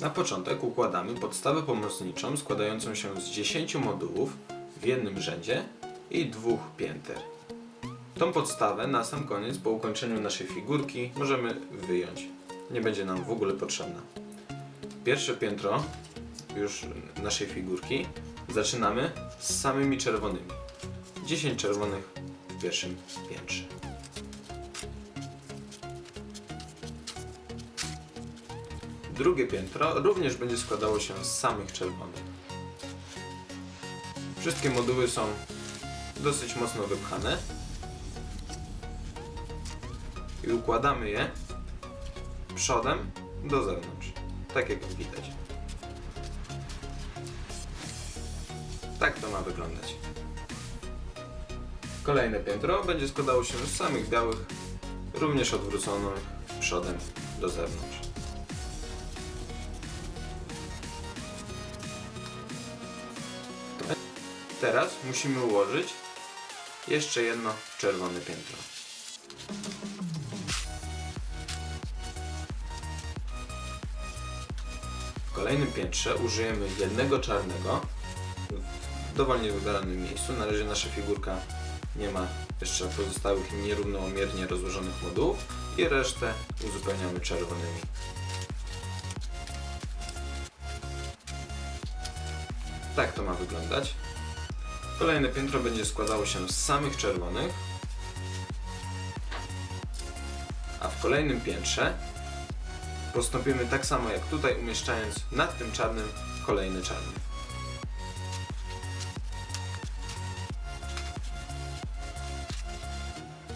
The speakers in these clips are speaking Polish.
Na początek układamy podstawę pomocniczą składającą się z 10 modułów w jednym rzędzie i dwóch pięter. Tą podstawę na sam koniec, po ukończeniu naszej figurki, możemy wyjąć. Nie będzie nam w ogóle potrzebna. Pierwsze piętro już naszej figurki zaczynamy z samymi czerwonymi. 10 czerwonych w pierwszym piętrze. Drugie piętro również będzie składało się z samych czerwonych. Wszystkie moduły są dosyć mocno wypchane i układamy je przodem do zewnątrz, tak jak widać. Tak to ma wyglądać. Kolejne piętro będzie składało się z samych białych, również odwróconych przodem do zewnątrz. Teraz musimy ułożyć jeszcze jedno czerwone piętro. W kolejnym piętrze użyjemy jednego czarnego w dowolnie wybranym miejscu. Na razie nasza figurka nie ma jeszcze pozostałych nierównomiernie rozłożonych modułów i resztę uzupełniamy czerwonymi. Tak to ma wyglądać. Kolejne piętro będzie składało się z samych czerwonych, a w kolejnym piętrze postąpimy tak samo jak tutaj, umieszczając nad tym czarnym kolejny czarny.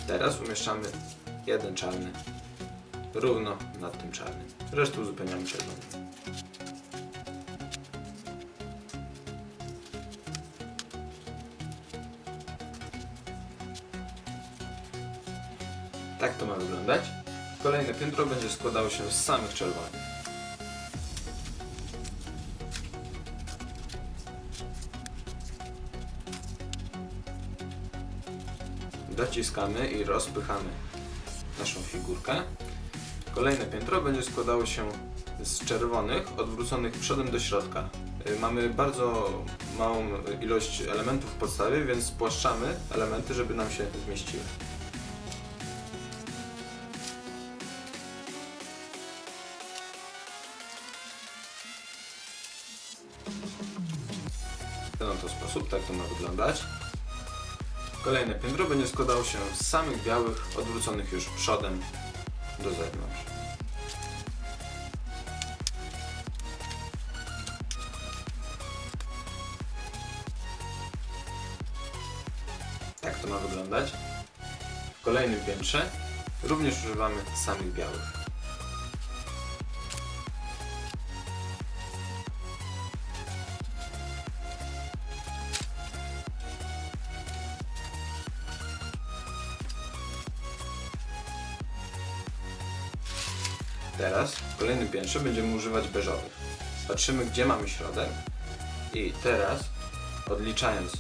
Teraz umieszczamy jeden czarny równo nad tym czarnym. Resztę uzupełniamy czerwonym. Tak to ma wyglądać. Kolejne piętro będzie składało się z samych czerwonych. Dociskamy i rozpychamy naszą figurkę. Kolejne piętro będzie składało się z czerwonych, odwróconych przodem do środka. Y, Mamy bardzo małą ilość elementów w podstawie, więc spłaszczamy elementy, żeby nam się zmieściły. Wyglądać. Kolejne piętro będzie składało się z samych białych, odwróconych już przodem do zewnątrz. Tak to ma wyglądać. W kolejnym piętrze również używamy samych białych. Teraz w kolejnym piętrze będziemy używać beżowych. Patrzymy gdzie mamy środek i teraz odliczając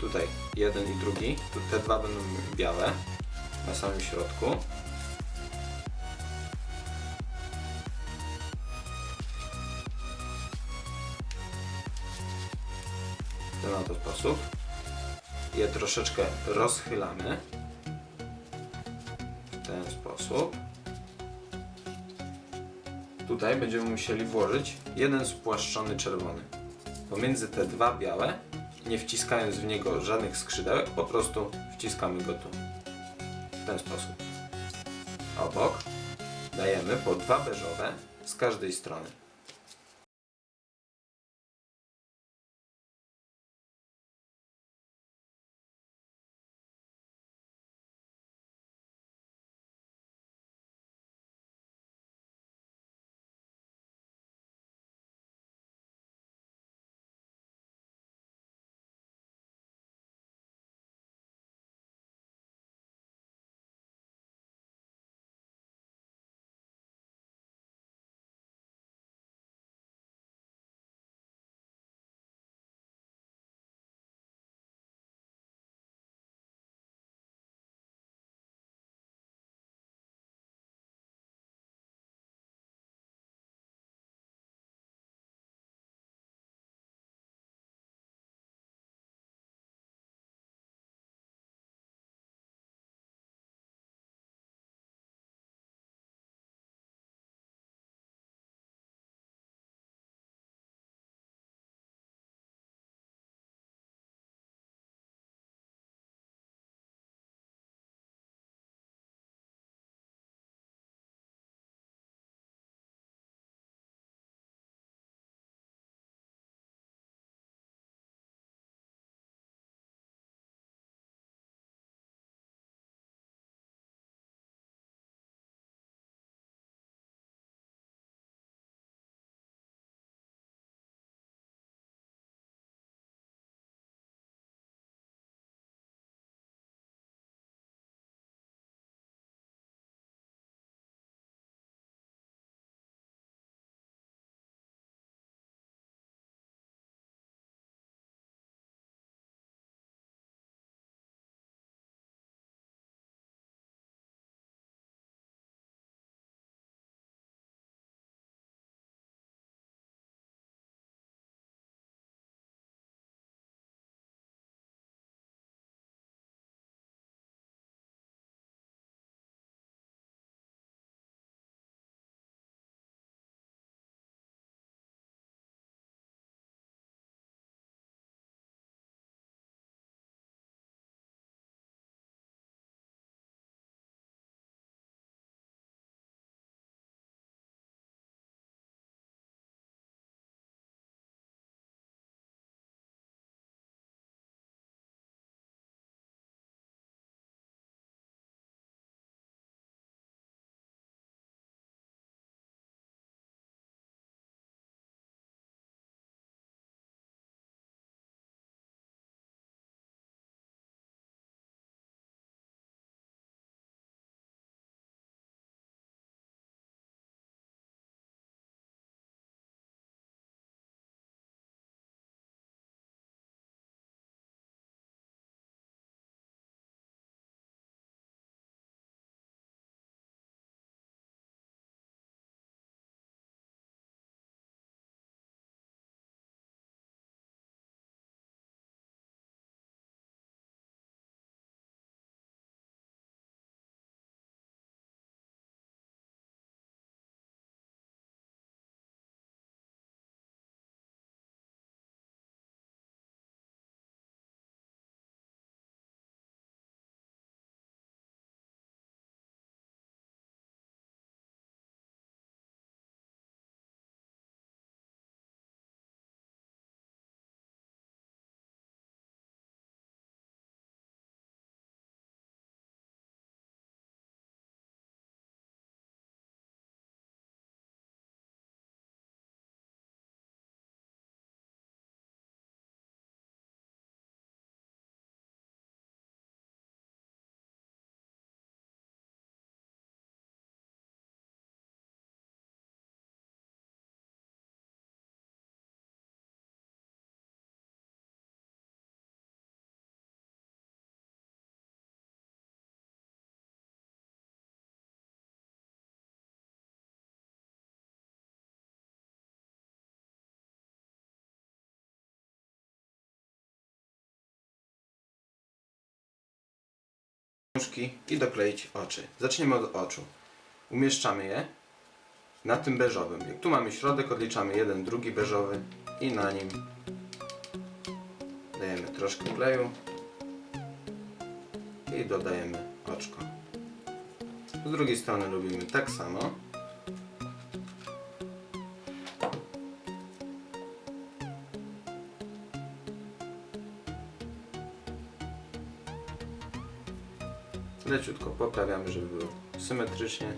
tutaj jeden i drugi, tu te dwa będą białe na samym środku. W ten oto sposób. Je troszeczkę rozchylamy w ten sposób. Tutaj będziemy musieli włożyć jeden spłaszczony czerwony. Pomiędzy te dwa białe, nie wciskając w niego żadnych skrzydełek, po prostu wciskamy go tu. W ten sposób. Obok dajemy po dwa beżowe z każdej strony. Nóżki i dokleić oczy. Zaczniemy od oczu. Umieszczamy je na tym beżowym. Jak tu mamy środek, odliczamy jeden, drugi beżowy i na nim dajemy troszkę kleju i dodajemy oczko. Z drugiej strony robimy tak samo. Leciutko poprawiamy, żeby było symetrycznie.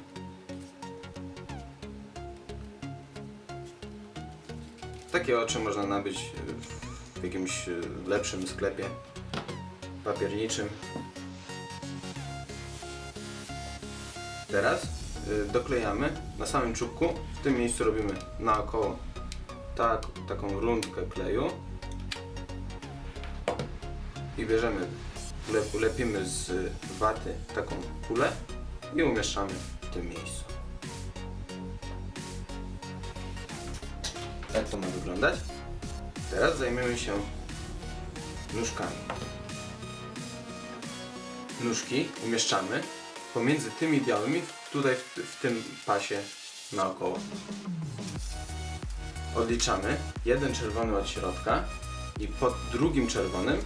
Takie oczy można nabyć w jakimś lepszym sklepie papierniczym. Teraz y, doklejamy na samym czubku. W tym miejscu robimy naokoło tak, taką rundkę kleju. I bierzemy, lep, lepimy z waty taką kulę i umieszczamy w tym miejscu. Tak to ma wyglądać. Teraz zajmiemy się nóżkami. Nóżki umieszczamy pomiędzy tymi białymi, tutaj w, w tym pasie naokoło. Odliczamy jeden czerwony od środka i pod drugim czerwonym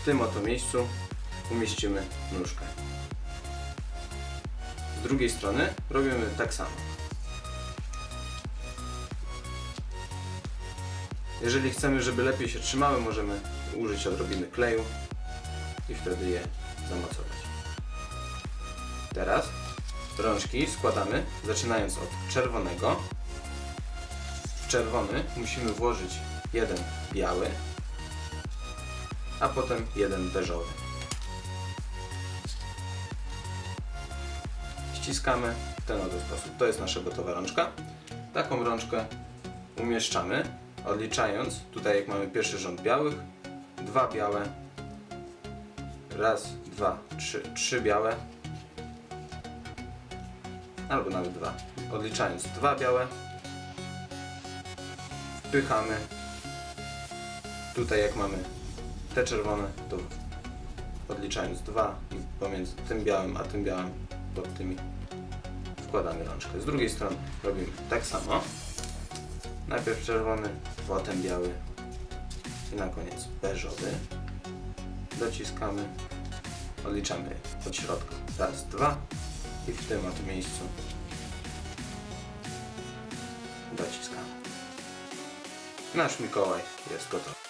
w tym oto miejscu umieścimy nóżkę. Z drugiej strony robimy tak samo. Jeżeli chcemy, żeby lepiej się trzymały, możemy użyć odrobiny kleju i wtedy je zamocować. Teraz rączki składamy zaczynając od czerwonego. W czerwony musimy włożyć jeden biały, a potem jeden beżowy. Ściskamy w ten oto sposób. To jest nasza gotowa rączka. Taką rączkę umieszczamy, odliczając, tutaj jak mamy pierwszy rząd białych, dwa białe, raz, dwa, trzy, trzy białe, albo nawet dwa. Odliczając dwa białe, wpychamy. Tutaj jak mamy te czerwone, to odliczając dwa i pomiędzy tym białym a tym białym pod tymi wkładamy rączkę. Z drugiej strony robimy tak samo. Najpierw czerwony, potem biały i na koniec beżowy. Dociskamy, odliczamy od środka. Raz, dwa i w tym oto miejscu dociskamy. Nasz Mikołaj jest gotowy.